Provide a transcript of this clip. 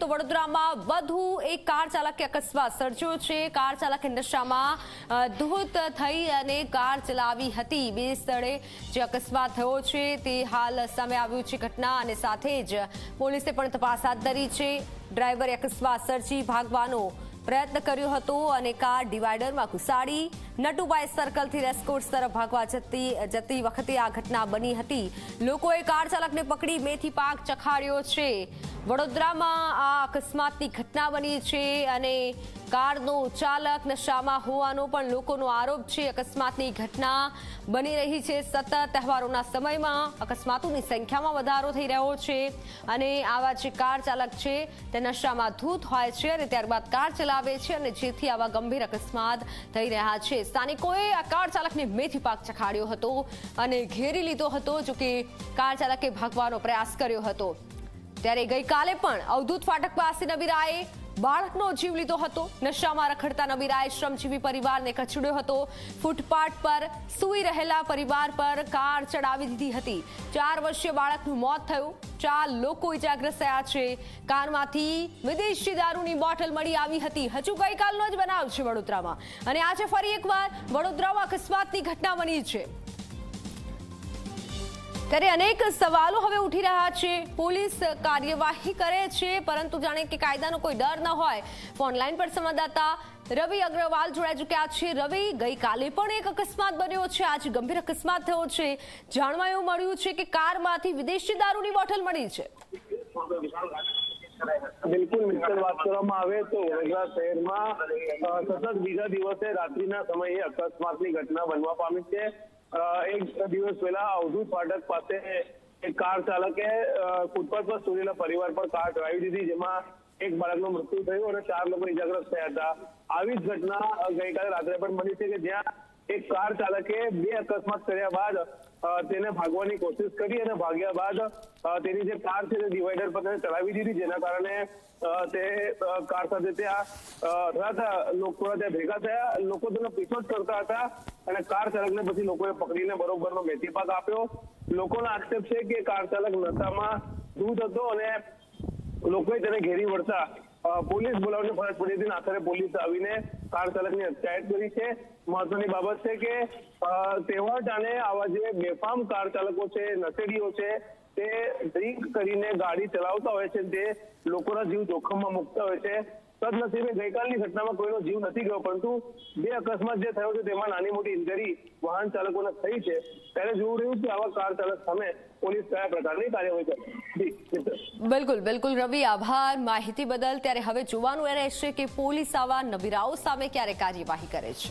તો વડોદરામાં વધુ એક કાર ચાલકે અકસ્માત સર્જ્યો છે. કાર ચાલકે નશામાં ધૂત થઈ અને કાર ચલાવી હતી. બે સ્થળે જે અકસ્માત થયો છે તે હાલ સામે આવ્યું છે ઘટના અને સાથે જ પોલીસે પણ તપાસ હાથ ધરી છે. ડ્રાઈવરે અકસ્માત સર્જી ભાગવાનો પ્રયત્ન કર્યો હતો અને કાર ડિવાઈડરમાં ઘુસાડી. નટુભાઈ સર્કલથી રેસકોર્સ તરફ ભાગવા જતી જતી વખતે આ ઘટના બની હતી. લોકોએ કાર ચાલકને પકડી મેથી પાક ચખાડ્યો છે. વડોદરામાં આ અકસ્માતની ઘટના બની છે અને કારનો ચાલક નશામાં હોવાનો પણ લોકોનો આરોપ છે. અકસ્માતની ઘટના બની રહી છે. સતત તહેવારોના સમયમાં અકસ્માતોની સંખ્યામાં વધારો થઈ રહ્યો છે અને આવા જે કાર ચાલક છે તે નશામાં ધૂત હોય છે અને ત્યારબાદ કાર ચલાવે છે અને જેથી આવા ગંભીર અકસ્માત થઈ રહ્યા છે. સ્થાનિકોએ આ કાર ચાલકને મેથી પાક ચખાડ્યો હતો અને ઘેરી લીધો હતો જો કે કાર ચાલકે ભાગવાનો પ્રયાસ કર્યો હતો. ત્યારે ગઈકાલે પણ અવધૂત ફાટક પાસે નબીરાએ બાળકનો જીવ લીધો હતો. નશામાં રખડતા નબીરાએ શ્રમજીવી પરિવારને કચડ્યો હતો. ફૂટપાથ પર સૂઈ રહેલા પરિવાર પર કાર ચડાવી દીધી હતી. ચાર વર્ષીય બાળકનું મોત થયું. ચાર લોકો ઇજાગ્રસ્ત થયા છે. કારમાંથી વિદેશી દારૂની બોટલ મળી આવી હતી. હજુ ગઈકાલનો જ બનાવ છે વડોદરામાં. અને આજે ફરી એકવાર વડોદરામાં અકસ્માતની ઘટના બની છે. ત્યારે અનેક સવાલો હવે ઉઠી રહ્યા છે. પોલીસ કાર્યવાહી કરે છે, પરંતુ જાણે કે કાયદાનો કોઈ ડર ન હોય. ઓનલાઈન પર સંવાદદાતા રવિ અગ્રવાલ જોડાઈ ચૂક્યા છે. રવિ, ગઈકાલે પણ એક અકસ્માત બન્યો છે. આજે ગંભીર અકસ્માત થયો છે. જાણવા એવું મળ્યું છે કે કારમાંથી વિદેશી દારૂની બોટલ મળી છે. બિલકુલ મિત્ર વાત કરવામાં આવે તો વડોદરા શહેરમાં સતત બીજા દિવસે રાત્રિના સમયે અકસ્માતની ઘટના બનવા પામી છે. એક દિવસ પહેલા અવધૂત ફાટક પાસે એક કાર ચાલકે ફૂટપાથ પર સૂર્યના પરિવાર પર કાર ચલાવી દીધી, જેમાં એક બાળકનું મૃત્યુ થયું અને ચાર લોકો ઇજાગ્રસ્ત થયા હતા. આવી જ ઘટના ગઈકાલે રાત્રે પણ બની છે કે જ્યાં એક કાર ચાલકે બે અકસ્માત કર્યા બાદ તેને ભાગવાની કોશિશ કરી અને ભાગ્યા બાદ તેની જે કાર છે તે ડિવાઈડર પર તેને ચલાવી દીધી. જેના કારણે તે કાર સાથે ત્યાં અ, લોકો ત્યાં ભેગા થયા. લોકો તેનો પીછો જ કરતા હતા અને કાર ચાલકને પછી લોકોએ પકડીને બરોબરનો મેથી પાક આપ્યો. લોકોનો આક્ષેપ છે કે કાર ચાલક નશામાં દૂધ હતો અને લોકોએ તેને ઘેરી વળતા પોલીસ બોલાવવાની ફરજ પડી હતી આખરે પોલીસ આવીને કાર ચાલકની અટકાયત કરી છે. મહત્વની બાબત છે કે અ, તહેવાર ટાણે આવા જે બેફામ કાર ચાલકો છે નશેડીઓ છે તે ડ્રિંક કરીને ગાડી ચલાવતા હોય છે તે લોકોના જીવ જોખમમાં મૂકતા હોય છે. સદનસીબે ગઈકાલની ઘટનામાં કોઈનો જીવ નથી ગયો પરંતુ બે અકસ્માત જે થયો છે તેમાં નાની મોટી ઇન્જરી વાહન ચાલકોને થઈ છે. ત્યારે જોવું રહ્યું કે આવા કાર ચાલક સામે પોલીસ કયા પ્રકારની કાર્યવાહી કરે જી. બિલકુલ બિલકુલ રવિ, આભાર. માહિતી બદલ ત્યારે હવે જોવાનું એ રહેશે કે પોલીસ આવા નબીરાઓ સામે ક્યારે કાર્યવાહી કરે છે.